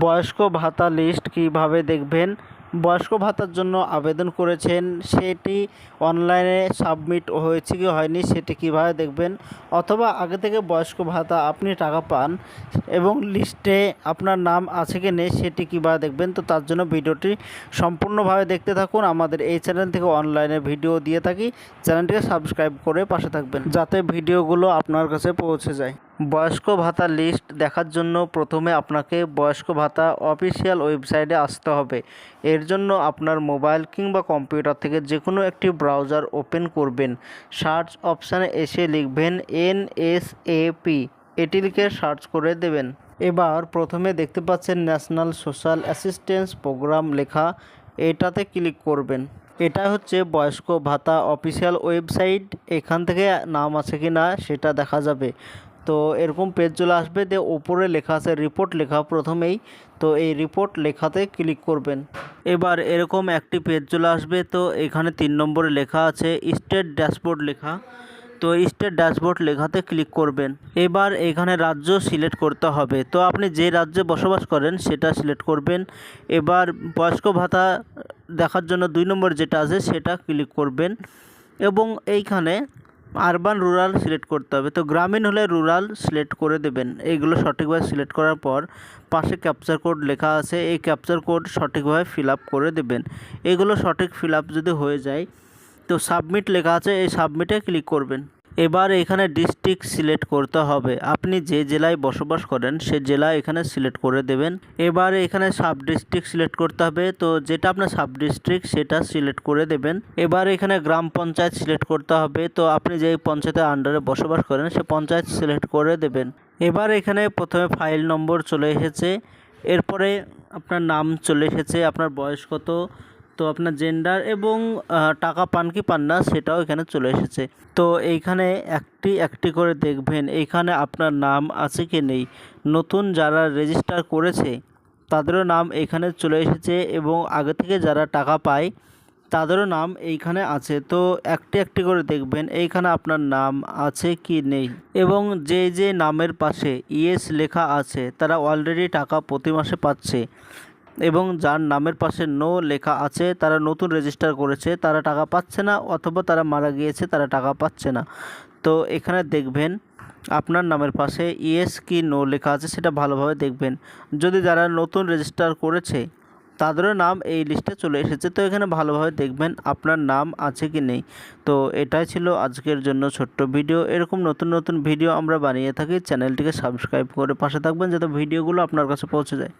বয়স্ক ভাতা লিস্ট কীভাবে দেখবেন? বয়স্ক ভাতার জন্য আবেদন করেছেন, সেটি অনলাইনে সাবমিট হয়েছে কি হয়নি সেটি কীভাবে দেখবেন? অথবা আগে থেকে বয়স্ক ভাতা আপনি টাকা পান এবং লিস্টে আপনার নাম আছে কি নেই সেটি কীভাবে দেখবেন? তো তার জন্য ভিডিওটি সম্পূর্ণভাবে দেখতে থাকুন। আমাদের এই চ্যানেল থেকে অনলাইনে ভিডিও দিয়ে থাকি। চ্যানেলটিকে সাবস্ক্রাইব করে পাশে থাকবেন, যাতে ভিডিওগুলো আপনার কাছে পৌঁছে যায়। বয়স্ক ভাতা লিস্ট দেখার জন্য প্রথমে আপনাকে বয়স্ক ভাতা অফিসিয়াল ওয়েবসাইটে আসতে হবে। এর জন্য আপনার মোবাইল কিংবা কম্পিউটার থেকে যে কোনো একটি ব্রাউজার ওপেন করবেন। সার্চ অপশানে এসে লিখবেন এন এস এ পি। এটি লিখে সার্চ করে দেবেন। এবার প্রথমে দেখতে পাচ্ছেন ন্যাশনাল সোশ্যাল অ্যাসিস্ট্যান্স প্রোগ্রাম লেখা। এটাতে ক্লিক করবেন। এটা হচ্ছে বয়স্ক ভাতা অফিসিয়াল ওয়েবসাইট। এখান থেকে নাম আছে কি না সেটা দেখা যাবে। তো এরকম পেজ চলে আসবে, যে ওপরে লেখা আছে রিপোর্ট লেখা প্রথমেই, তো এই রিপোর্ট লেখাতে ক্লিক করবেন। এবার এরকম একটি পেজ চলে আসবে, তো এখানে তিন নম্বরে লেখা আছে স্টেট ড্যাশবোর্ড লেখা। তো স্টেট ড্যাশবোর্ড লেখাতে ক্লিক করবেন। এবার এখানে রাজ্য সিলেক্ট করতে হবে। তো আপনি যে রাজ্যে বসবাস করেন, সেটা সিলেক্ট করবেন। এবার বয়স্ক ভাতা দেখার জন্য দুই নম্বর যেটা আছে, সেটা ক্লিক করবেন। এবং এইখানে আরবান রুরাল সিলেক্ট করতে হবে। তো গ্রামীণ হলে রুরাল সিলেক্ট করে দেবেন। এইগুলো সঠিকভাবে সিলেক্ট করার পর পাশে ক্যাপচার কোড লেখা আছে, এই ক্যাপচার কোড সঠিকভাবে ফিল করে দেবেন। এগুলো সঠিক ফিল যদি হয়ে যায়, তো সাবমিট লেখা আছে, এই সাবমিটে ক্লিক করবেন। এবার এখানে ডিস্ট্রিক্ট সিলেক্ট করতে হবে। আপনি যে জেলায় বসবাস করেন, সে জেলা এখানে সিলেক্ট করে দেবেন। এবার এখানে সাব ডিস্ট্রিক্ট সিলেক্ট করতে হবে। তো যেটা আপনার সাব ডিস্ট্রিক্ট সেটা সিলেক্ট করে দেবেন। এবার এখানে গ্রাম পঞ্চায়েত সিলেক্ট করতে হবে। তো আপনি যে পঞ্চায়েতের আন্ডারে বসবাস করেন, সে পঞ্চায়েত সিলেক্ট করে দেবেন। এবার এখানে প্রথমে ফাইল নম্বর চলে এসেছে। এরপরে আপনার নাম চলে এসেছে। আপনার বয়স কত? তো আপনার জেন্ডার এবং টাকা পান কি পান না সেটাও এখানে চলে এসেছে। তো এইখানে একটি একটি করে দেখবেন, এইখানে আপনার নাম আছে কি নেই। নতুন যারা রেজিস্টার করেছে, তাদেরও নাম এখানে চলে এসেছে এবং আগে থেকে যারা টাকা পায়, তাদেরও নাম এইখানে আছে। তো একটি একটি করে দেখবেন, এইখানে আপনার নাম আছে কি নেই। এবং যে যে নামের পাশে ইয়েস লেখা আছে, তারা অলরেডি টাকা প্রতি মাসে পাচ্ছে। এবং যার নামের পাশে নো লেখা আছে, তারা নতুন রেজিস্টার করেছে, তারা টাকা পাচ্ছে না, অথবা তারা মারা গিয়েছে, তারা টাকা পাচ্ছে না। তো এখানে দেখবেন, আপনার নামের পাশে ইয়েস কি নো লেখা আছে, সেটা ভালোভাবে দেখবেন। যদি যারা নতুন রেজিস্টার করেছে, তাদেরও নাম এই লিস্টে চলে এসেছে, তো এখানে ভালোভাবে দেখবেন আপনার নাম আছে কি নেই। তো এটাই ছিল আজকের জন্য ছোট্ট ভিডিও এরকম নতুন নতুন ভিডিও আমরা বানিয়ে থাকি, চ্যানেলটিকে সাবস্ক্রাইব করে পাশে থাকবেন, যাতে ভিডিওগুলো আপনার কাছে পৌঁছে যায়।